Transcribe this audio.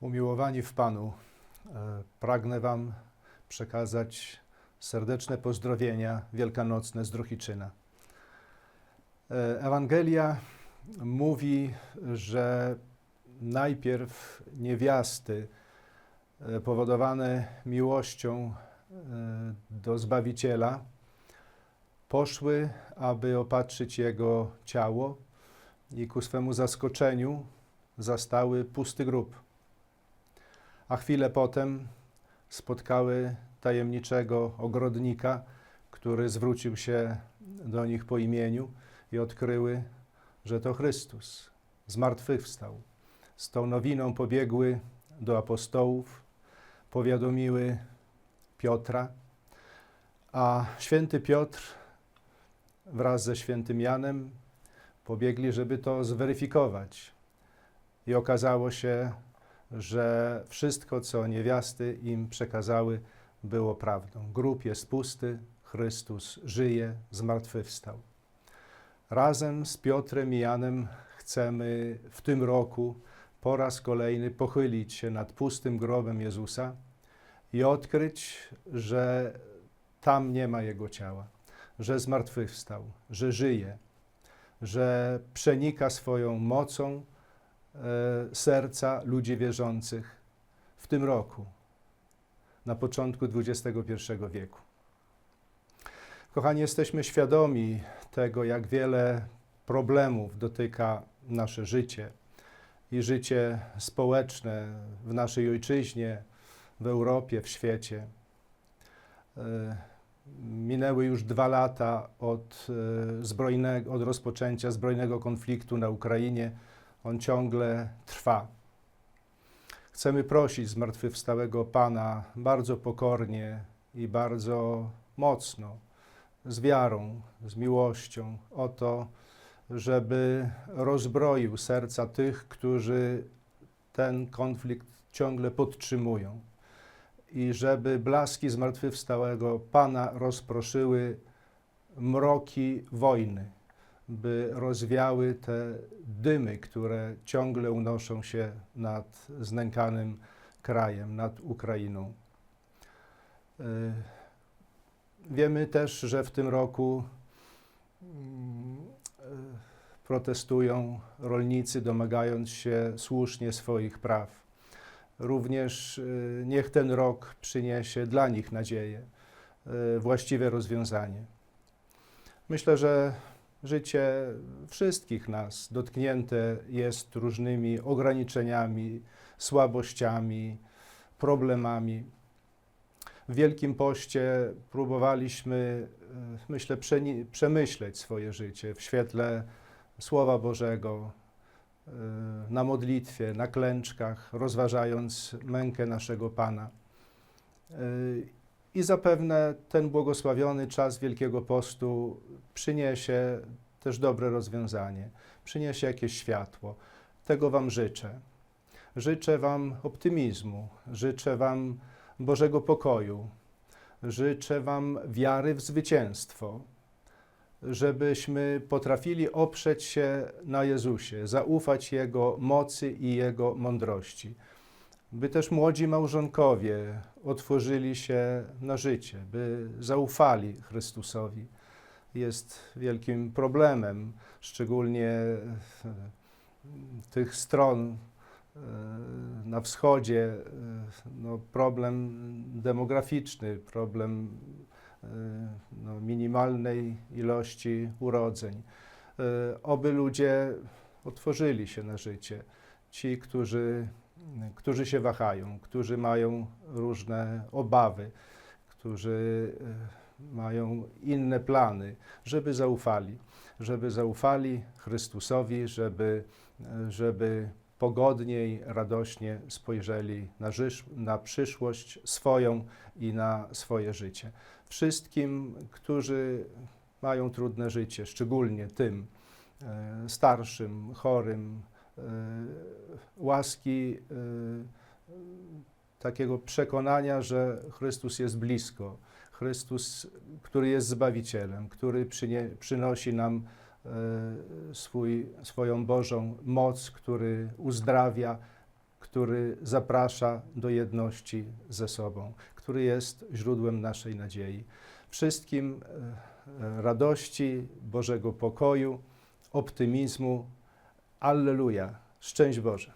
Umiłowani w Panu, e, pragnę Wam przekazać serdeczne pozdrowienia wielkanocne z Druchiczyna. E, Ewangelia mówi, że najpierw niewiasty e, powodowane miłością do Zbawiciela poszły, aby opatrzyć Jego ciało i ku swemu zaskoczeniu zastały pusty grób a chwilę potem spotkały tajemniczego ogrodnika, który zwrócił się do nich po imieniu i odkryły, że to Chrystus zmartwychwstał. Z tą nowiną pobiegły do apostołów, powiadomiły Piotra, a święty Piotr wraz ze świętym Janem pobiegli, żeby to zweryfikować. I okazało się, że wszystko, co niewiasty im przekazały, było prawdą. Grób jest pusty, Chrystus żyje, zmartwychwstał. Razem z Piotrem i Janem chcemy w tym roku po raz kolejny pochylić się nad pustym grobem Jezusa i odkryć, że tam nie ma Jego ciała, że zmartwychwstał, że żyje, że przenika swoją mocą serca ludzi wierzących w tym roku, na początku XXI wieku. Kochani, jesteśmy świadomi tego, jak wiele problemów dotyka nasze życie i życie społeczne w naszej ojczyźnie, w Europie, w świecie. E, Minęły już dwa lata od, e, zbrojnego, od rozpoczęcia zbrojnego konfliktu na Ukrainie. On ciągle trwa. Chcemy prosić zmartwychwstałego Pana bardzo pokornie i bardzo mocno, z wiarą, z miłością o to, żeby rozbroił serca tych, którzy ten konflikt ciągle podtrzymują i żeby blaski zmartwychwstałego Pana rozproszyły mroki wojny, by rozwiały te dymy, które ciągle unoszą się nad znękanym krajem, nad Ukrainą. Y, Wiemy też, że w tym roku y, protestują rolnicy, domagając się słusznie swoich praw. Również y, niech ten rok przyniesie dla nich nadzieję, właściwe rozwiązanie. Myślę, że życie wszystkich nas dotknięte jest różnymi ograniczeniami, słabościami, problemami. W Wielkim Poście próbowaliśmy, y, myślę, przemyśleć swoje życie w świetle Słowa Bożego, y, na modlitwie, na klęczkach, rozważając mękę naszego Pana. I zapewne ten błogosławiony czas Wielkiego Postu przyniesie też dobre rozwiązanie, przyniesie jakieś światło. Tego Wam życzę. Życzę Wam optymizmu, życzę Wam Bożego pokoju, życzę Wam wiary w zwycięstwo, żebyśmy potrafili oprzeć się na Jezusie, zaufać Jego mocy i Jego mądrości. By też młodzi małżonkowie otworzyli się na życie, by zaufali Chrystusowi. Jest wielkim problemem, szczególnie e, tych stron e, na wschodzie, e, no, problem demograficzny, problem no, minimalnej ilości urodzeń. Oby ludzie otworzyli się na życie. Ci, którzy, którzy się wahają, którzy mają różne obawy, którzy e, mają inne plany, żeby zaufali, żeby zaufali Chrystusowi, żeby, e, żeby pogodniej, radośnie spojrzeli na, na przyszłość swoją i na swoje życie. Wszystkim, którzy mają trudne życie, szczególnie tym e, starszym, chorym, łaski e, takiego przekonania, że Chrystus jest blisko. Chrystus, który jest Zbawicielem, który przynie, przynosi nam e, swój, swoją Bożą moc, który uzdrawia, który zaprasza do jedności ze sobą, który jest źródłem naszej nadziei. Wszystkim e, e, radości, Bożego pokoju, optymizmu. Alleluja. Szczęść Boże.